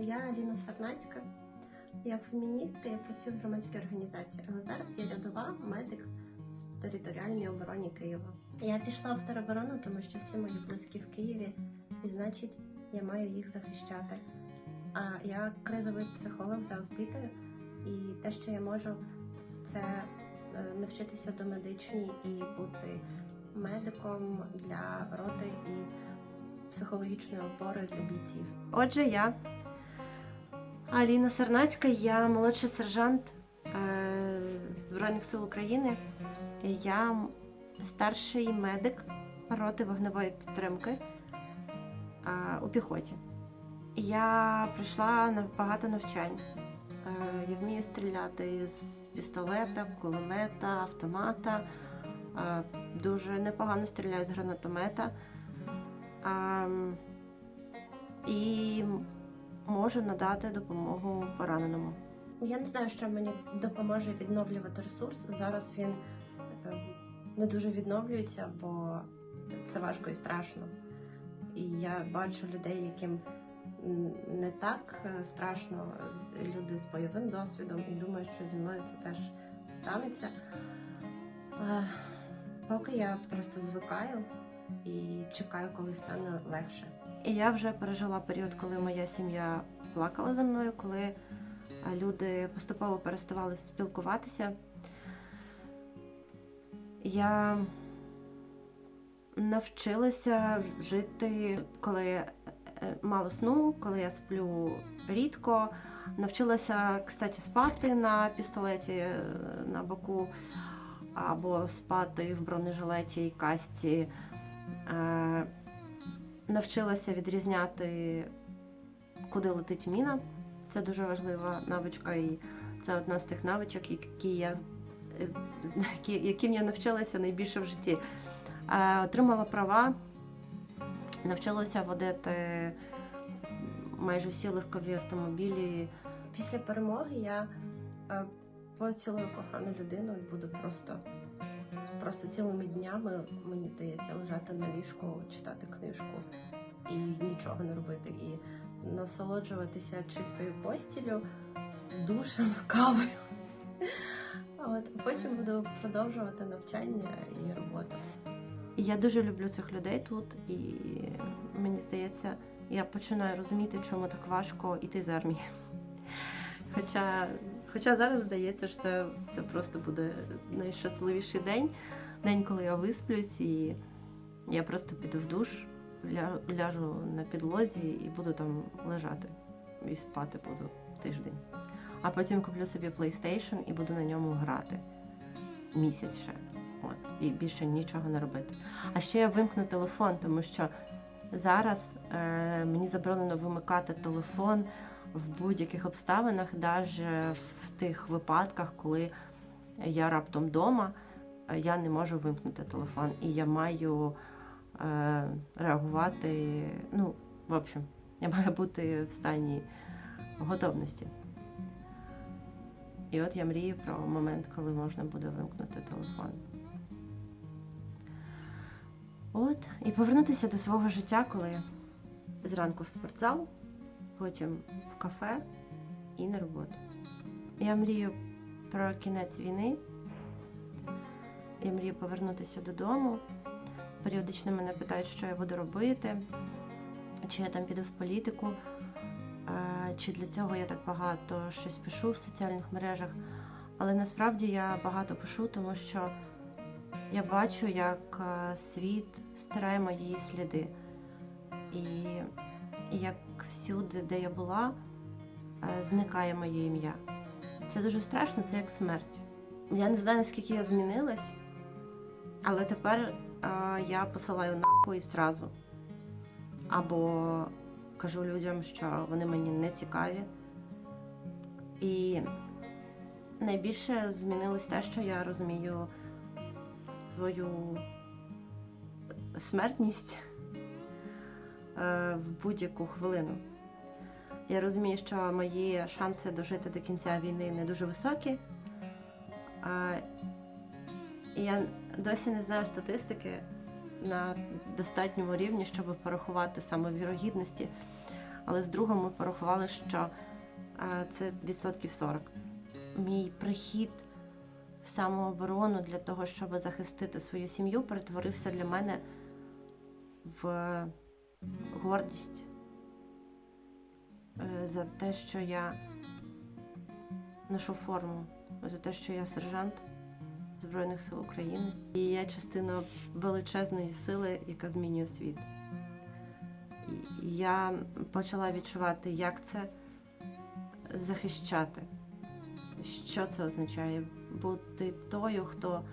Я Аліна Сарнацька. Я феміністка, я працюю в громадській організації, але зараз я рядова медик в територіальній обороні Києва. Я пішла в тероборону, тому що всі мої близькі в Києві, і значить, я маю їх захищати. А я кризовий психолог за освітою, і те, що я можу, це е, навчитися до медичній і бути медиком для роти і психологічною опорою для бійців. Отже, я Аліна Сарнацька, я молодший сержант е, Збройних сил України. Я старший медик роти вогневої підтримки е, у піхоті. Я пройшла на багато навчань. Е, Я вмію стріляти з пістолета, кулемета, автомата. Дуже непогано стріляю з гранатомета. І можу надати допомогу пораненому. Я не знаю, що мені допоможе відновлювати ресурс. Зараз він е, не дуже відновлюється, бо це важко і страшно. І я бачу людей, яким не так е, страшно, люди з бойовим досвідом, і думаю, що зі мною це теж станеться. Поки я просто звикаю і чекаю, коли стане легше. І я вже пережила період, коли моя сім'я плакала за мною, коли е, люди поступово переставали спілкуватися. Я навчилася жити, коли е, мало сну, коли я сплю рідко. Навчилася, кстати, спати на пістолеті е, на боку або спати в бронежилеті і касті. Навчилася відрізняти, куди летить міна. Це дуже важлива навичка, і це одна з тих навичок, які я, яким я навчилася найбільше в житті. Е, Отримала права, навчилася водити майже всі легкові автомобілі. Після перемоги я е, поцілую кохану людину і буду просто, просто цілими днями, мені здається, лежати на ліжку, читати книжку і нічого не робити. І насолоджуватися чистою постілю, душем, кавою. От, потім буду продовжувати навчання і роботу. Я дуже люблю цих людей тут, і мені здається, я починаю розуміти, чому так важко йти з армії. Хоча, хоча зараз здається, що це, це просто буде найщасливіший день, день, коли я висплюсь, і я просто піду в душ, ля- ляжу на підлозі і буду там лежати. І спати буду тиждень. А потім куплю собі PlayStation і буду на ньому грати місяць ще. От, і більше нічого не робити. А ще я вимкну телефон, тому що зараз е, мені заборонено вимикати телефон в будь-яких обставинах, навіть в тих випадках, коли я раптом вдома, я не можу вимкнути телефон. І я маю е, реагувати. Ну, в общем, я маю бути в стані готовності. І от я мрію про момент, коли можна буде вимкнути телефон. От, і повернутися до свого життя, коли зранку в спортзал, потім в кафе і на роботу. Я мрію про кінець війни. Я мрію повернутися додому. Періодично мене питають, що я буду робити, чи я там піду в політику, е, чи для цього я так багато щось пишу в соціальних мережах. Але насправді я багато пишу, тому що я бачу, як е, світ стирає мої сліди. І, і як всюди, де я була, е, зникає моє ім'я. Це дуже страшно, це як смерть. Я не знаю, наскільки я змінилась, але тепер е, я посилаю нахуй зразу. Або кажу людям, що вони мені не цікаві. І найбільше змінилось те, що я розумію свою смертність в будь-яку хвилину. Я розумію, що мої шанси дожити до кінця війни не дуже високі. Е, І я досі не знаю статистики на достатньому рівні, щоб порахувати саме вірогідності. але з другом ми порахували, що е, це відсотків 40. Мій прихід в самооборону для того, щоб захистити свою сім'ю, перетворився для мене в гордість е, за те, що я ношу форму, за те, що я сержант Збройних сил України. І я частина величезної сили, яка змінює світ. Я почала відчувати, як це захищати. Що це означає? Бути тою, хто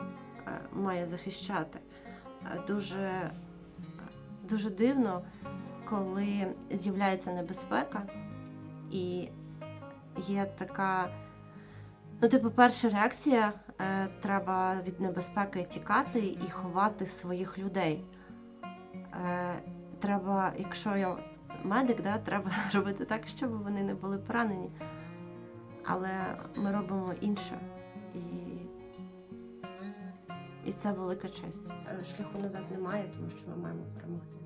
е, має захищати. Дуже, дуже дивно, коли з'являється небезпека, і є така. Ну, типу, перша реакція е, треба від небезпеки тікати і ховати своїх людей. Е, треба, якщо я медик, да, треба робити так, щоб вони не були поранені. Але ми робимо інше. Це велика честь. Е, Шляху назад немає, тому що ми маємо перемогти.